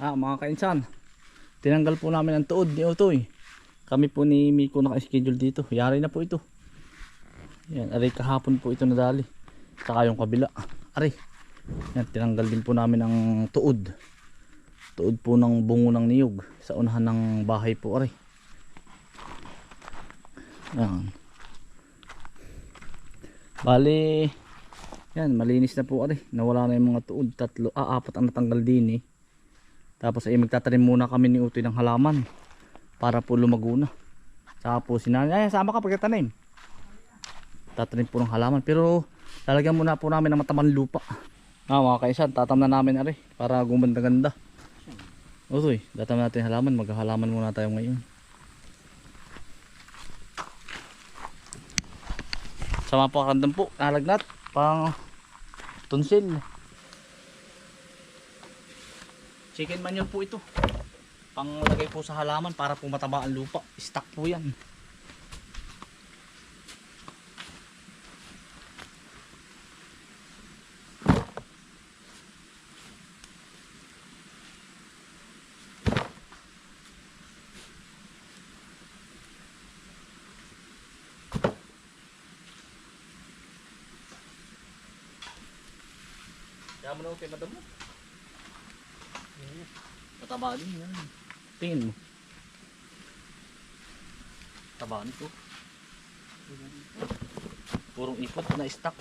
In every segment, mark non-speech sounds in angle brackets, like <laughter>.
Ah, mga kainsan. Tinanggal po namin ang tuod ni Utoy. Kami po ni Miko naka-schedule dito. Yari na po ito. Yan, aray kahapon po ito nadali. Saka yung kabila. Aray. Yan, tinanggal din po namin ang tuod. Tuod po ng bungo ng niyog sa unahan ng bahay po, aray. Yan. Bali, yan, malinis na po, aray. Nawala na yung mga tuod. Tatlo, ah, apat ang natanggal din eh. Tapos ay magtatanim muna kami ni Utoy ng halaman para po lumago na. Saka po sinanay, ay sama ka pagkatanim. Tatanim po ng halaman pero lalagyan muna po namin ng mataman lupa. Ah mga kaisan, tatam na namin ari para gumanda-ganda. Utoy, tatam natin halaman, maghahalaman muna tayo ngayon. Sama po karandam po, nalagnat, pang tunsil. Chicken manure po ito. Panglagay po sa halaman para po mataba ang lupa. Stock po yan. Kaya mo na kay madam mo. Mataba din yan. Tingin mo. Taba nito. Purong ipot na stock.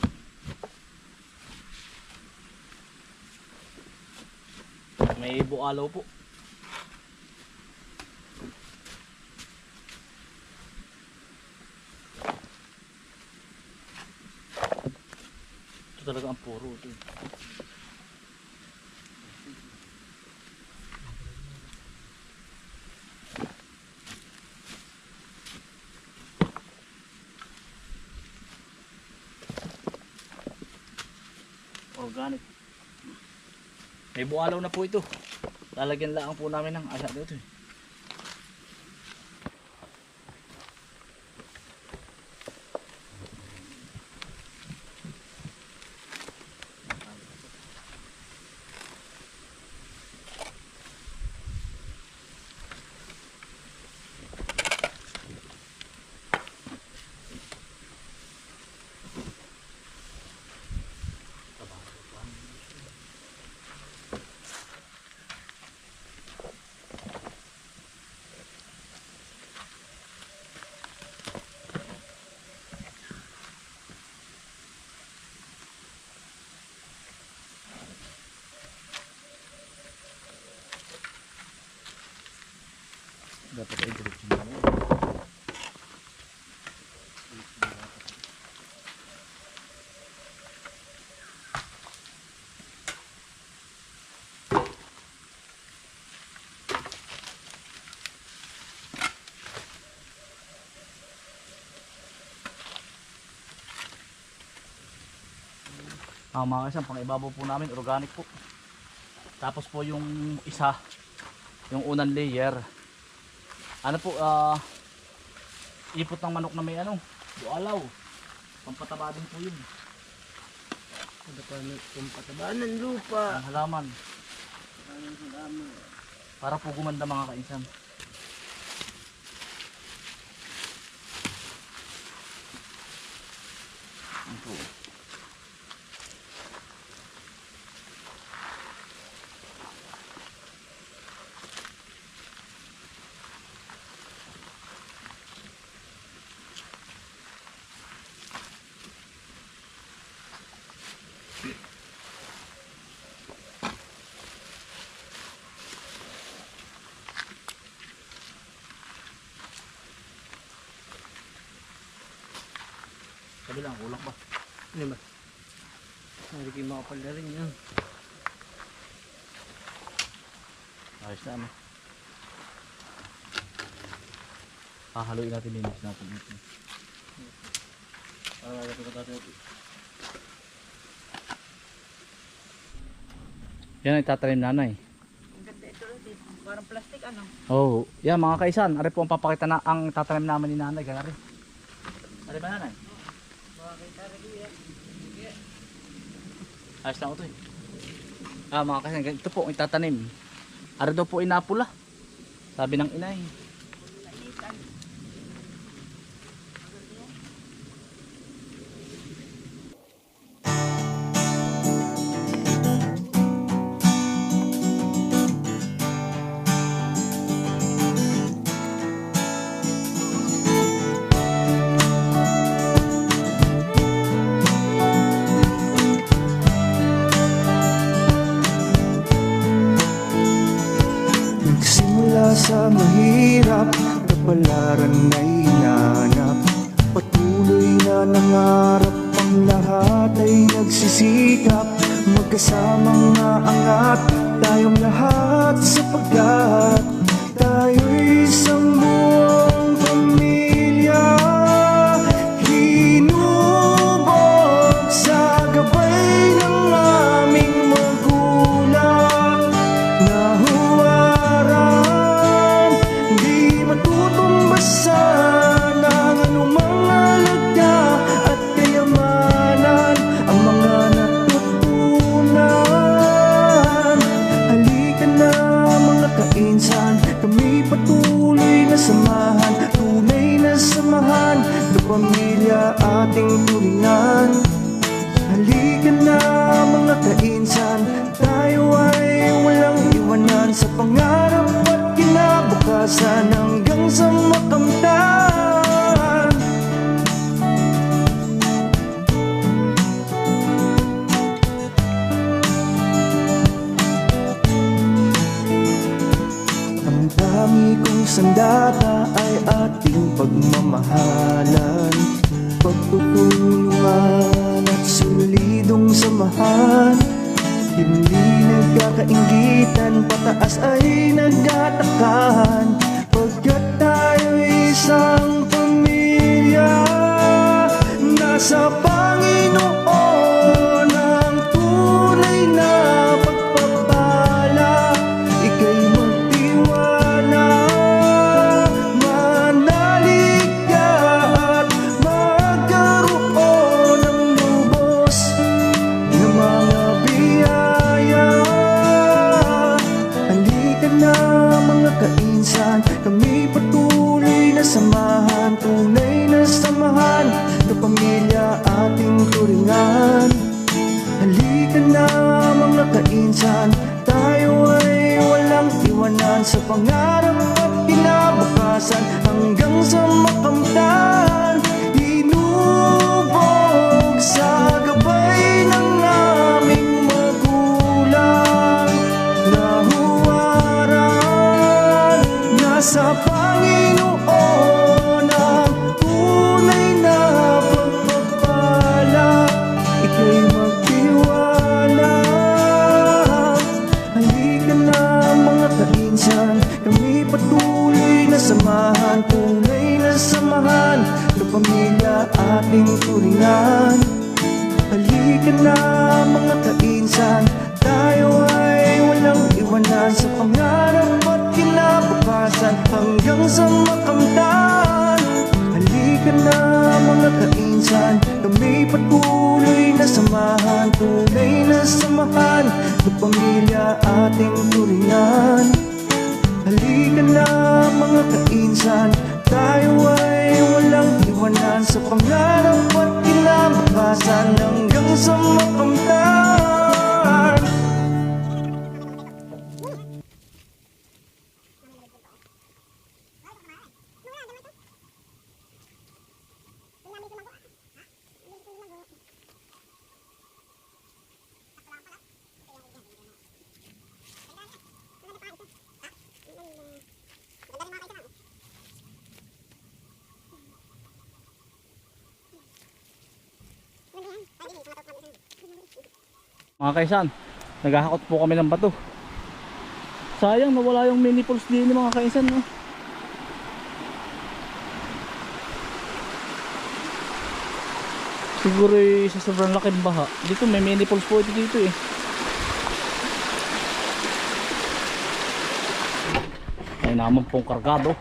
May bualaw po. Ito talaga ang puro ito. Organic may bualaw na po ito lalagyan lang po namin ng asa dito eh. Dapat ay diretso na lang. Ah, mga kasyan, pang ibabaw po namin, organic po. Tapos po yung isa, yung unang layer, ano po, ah, ipot ng manok na may ano, bualaw. Pampataba din po yun. Ano pa kung pataba ng lupa. Ang halaman? Para po gumanda mga kainsan. Sabi lang, kulang ba? Ano ba? Hindi kayo makapal na rin yan. Ayos na ano. Hahaluin natin din natin ito. Para ito ka natin ito. Yan ay tatanim nanay. Ang ganda ito rin. Parang plastic ano. Oo. Oh, yan mga kaisan. Ari po ang papakita na ang tatanim namin ni nanay. Ganari. Ari ba nanay? Ayos lang ito eh. Ah mga kasangga, ito po itatanim. Ara daw po inapula. Sabi ng inay. Minsan pataas ay nagtatakan Pagkat tayo'y isang pamilya Nasa Panginoon ang tunay na The. me. mga kainsan. Kami patuloy na samahan Tunay na samahan Sa pamilya ating turingan Halika na mga kainsan. Tayo ay walang iwanan Sa pangarap at kinabukasan Hanggang sa makamtan. Mga kaisan, naghahakot po kami ng bato. Sayang nawala yung mini pulse din mga kaisan. No? Siguro eh, sa sobrang laking baha. Dito may mini pulse po ito dito eh. Ay naman pong kargado.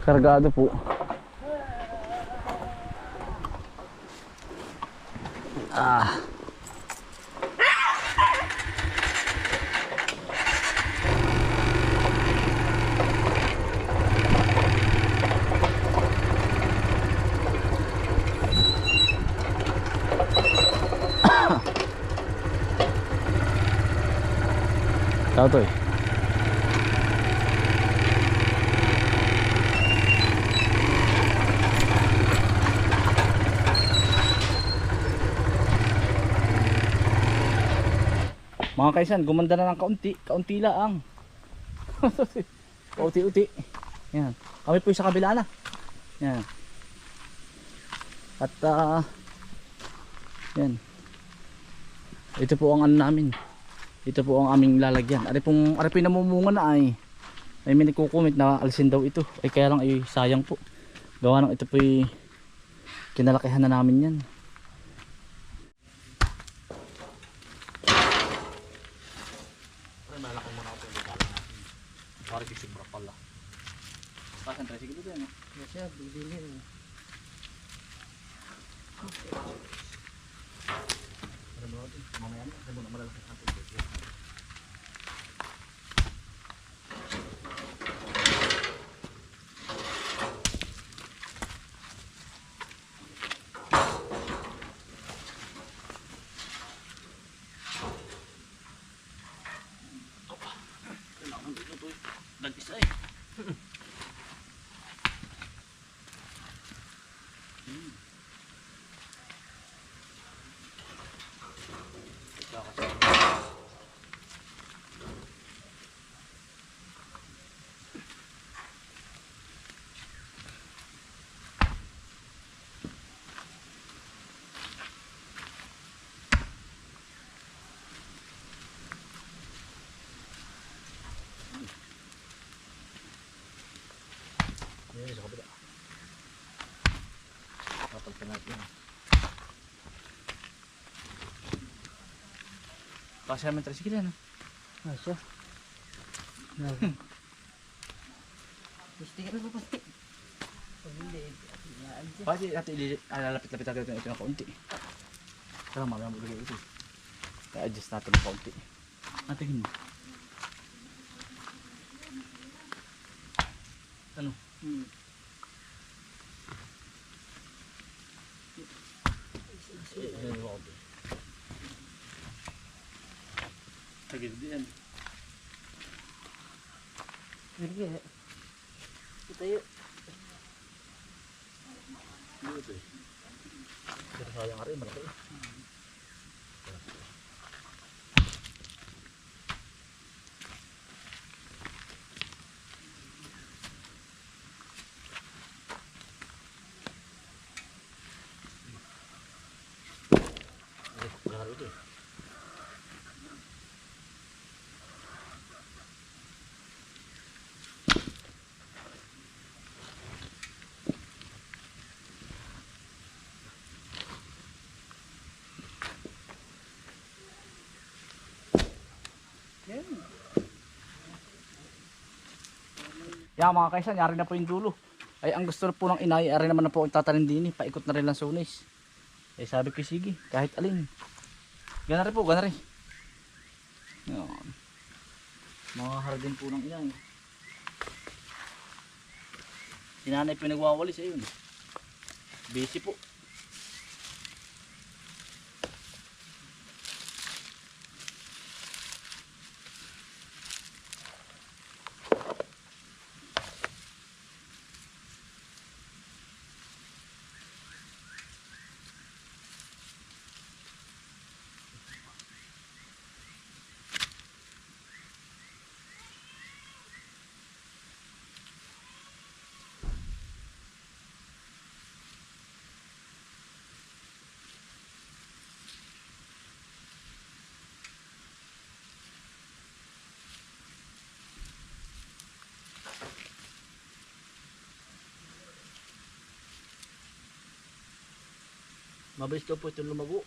Kargado po. Ah. Tao tuổi Mga kaisan, gumanda na ng kaunti. Kaunti lang. <laughs> Kauti-uti. Yan. Kami po sa kabila na. Yan. At ah yan. Ito po ang ano namin. Ito po ang aming lalagyan. Ari pong ari po yung namumunga na ay. Ay may nagko-comment na alisin daw ito. Ay kaya lang ay sayang po. Gawa ng ito po kinalakihan na namin yan. Ay malaki muna ako yung bala natin. Para kisibra pala. Pasan tayo sige dito ano? Yes, sir. Bibili. Mamaya na, kasi muna natin. Kasi namin tricycle yan. ah. Ah, siya. Gusto ka na pa siya. Pwede natin ili- ah, natin ito ng kaunti. Kaya mamaya mo ito. I-adjust natin ng kaunti. Natingin mo. Ano? Hmm. Tagil din. Sige. Ito. Dito eh. Pero sayang nga rin, malaki eh. Garo ito eh. Yan. Yan mga kaisan, yari na po yung dulo. Ay ang gusto po ng inay, ari naman na po ang tatanim din eh. Paikot na rin lang sunis. Eh sabi ko sige, kahit alin. Gana rin po, gana rin. Yan. Mga hardin po ng inay. Si nanay pinagwawalis ayun. Busy po. Mabilis daw po ito lumago.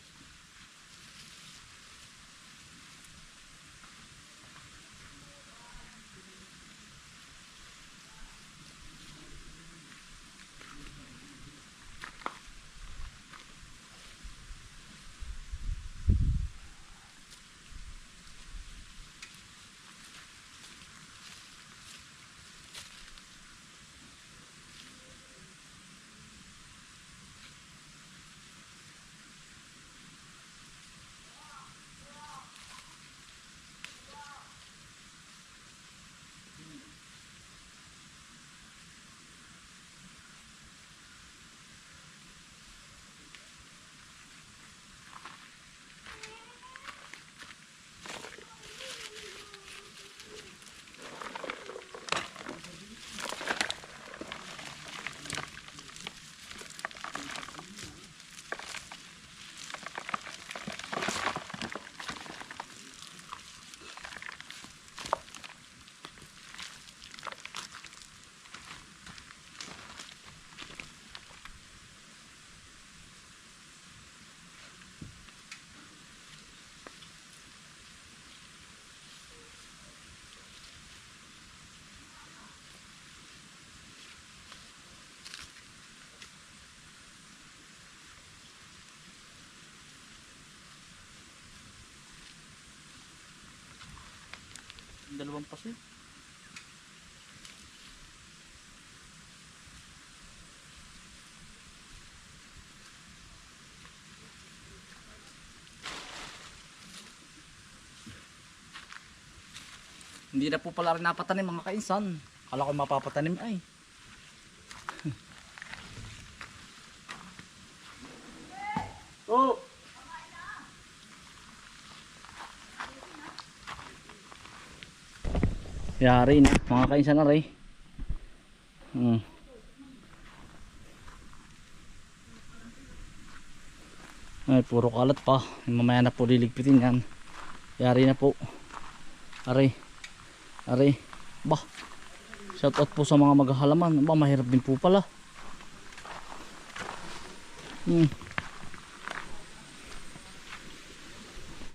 Dalawang paso. Hindi na po pala rin napatanim mga kainsan. Kala ko mapapatanim ay. Yari na, mga kainsan na rin. Hmm. Ay, puro kalat pa. Mamaya na po liligpitin yan. Yari na po. Aray. Aray. Bah. Shout out po sa mga maghahalaman. Ba, mahirap din po pala. Hmm.